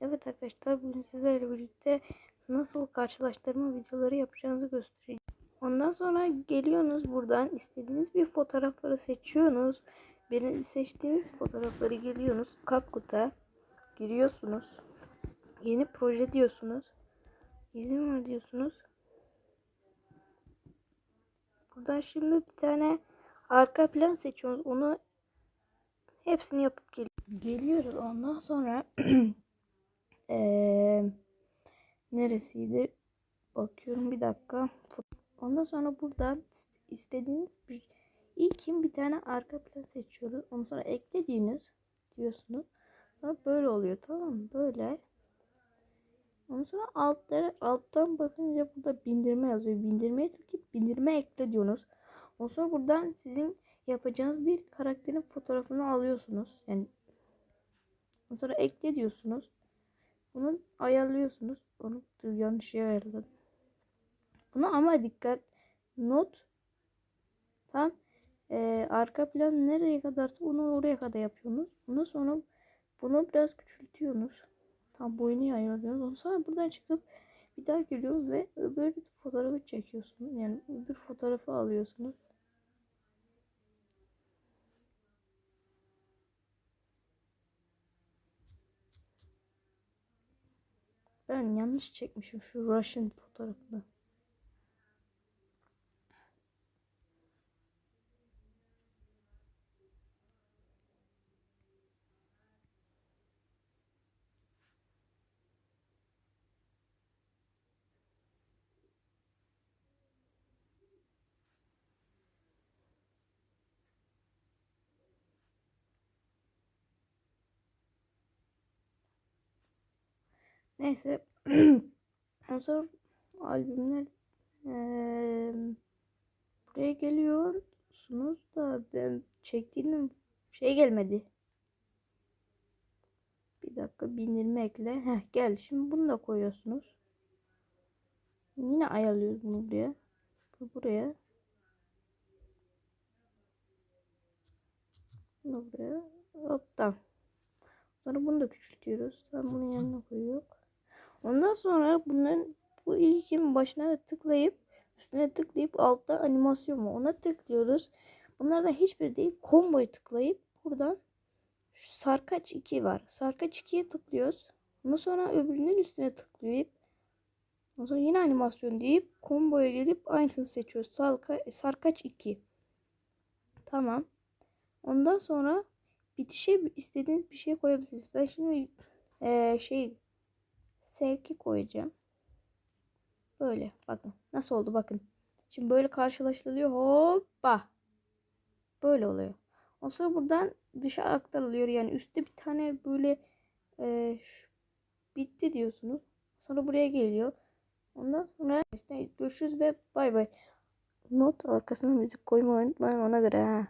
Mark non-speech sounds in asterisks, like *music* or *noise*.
Evet arkadaşlar bugün sizlerle birlikte nasıl karşılaştırma videoları yapacağınızı göstereceğim. Ondan sonra geliyorsunuz buradan istediğiniz bir fotoğrafları seçiyorsunuz. Birinci seçtiğiniz fotoğrafları geliyorsunuz. CapCut'a giriyorsunuz. Yeni proje diyorsunuz. İzin ver diyorsunuz. Buradan şimdi bir tane arka plan seçiyoruz. Onu hepsini yapıp gel geliyoruz. Ondan sonra *clears throat* Eee neresiydi? Bakıyorum bir dakika. Ondan sonra buradan istediğiniz bir ilkin bir tane arka plan seçiyoruz. Ondan sonra eklediğiniz diyorsunuz. Sonra böyle oluyor tamam mı? Böyle. Ondan sonra altlara alttan bakınca burada bindirme yazıyor. Bindirmeye tıklayıp bindirme ekle diyorsunuz. Ondan sonra buradan sizin yapacağınız bir karakterin fotoğrafını alıyorsunuz. Yani ondan sonra ekle diyorsunuz. Bunu ayarlıyorsunuz. Onu yanlış yere ayarladım. Bunu ama dikkat not tam e, arka plan nereye kadarsa bunu oraya kadar yapıyorsunuz. Ondan sonra bunu biraz küçültüyorsunuz. Tam boyunu ayarlıyorsunuz. Ondan sonra buradan çıkıp bir daha geliyoruz ve öbür fotoğrafı çekiyorsunuz. Yani öbür fotoğrafı alıyorsunuz. Ben yanlış çekmişim şu Russian fotoğrafını. Neyse. *clears throat* Sonra albümler ee, buraya geliyorsunuz da ben çektiğim şey gelmedi. Bir dakika bindirme ekle. Heh gel. Şimdi bunu da koyuyorsunuz. Yine ayarlıyoruz bunu buraya. Buraya. Bunu buraya. Hop tamam. Sonra bunu da küçültüyoruz. Ben bunun yanına koyuyorum. Ondan sonra bunların bu ilkin başına tıklayıp üstüne tıklayıp altta animasyon var. Ona tıklıyoruz. Bunlardan hiçbir değil. Komboyu tıklayıp buradan sarkaç 2 var. Sarkaç 2'ye tıklıyoruz. Ondan sonra öbürünün üstüne tıklayıp ondan sonra yine animasyon deyip komboya gelip aynısını seçiyoruz. Sarka, sarkaç 2. Tamam. Ondan sonra bitişe istediğiniz bir şey koyabilirsiniz. Ben şimdi ee, şey S2 koyacağım. Böyle bakın. Nasıl oldu bakın. Şimdi böyle karşılaştırılıyor. Hoppa. Böyle oluyor. Ondan sonra buradan dışa aktarılıyor. Yani üstte bir tane böyle e, bitti diyorsunuz. Sonra buraya geliyor. Ondan sonra işte görüşürüz ve bay bay. Not arkasına müzik koymayı unutmayın ona göre ha.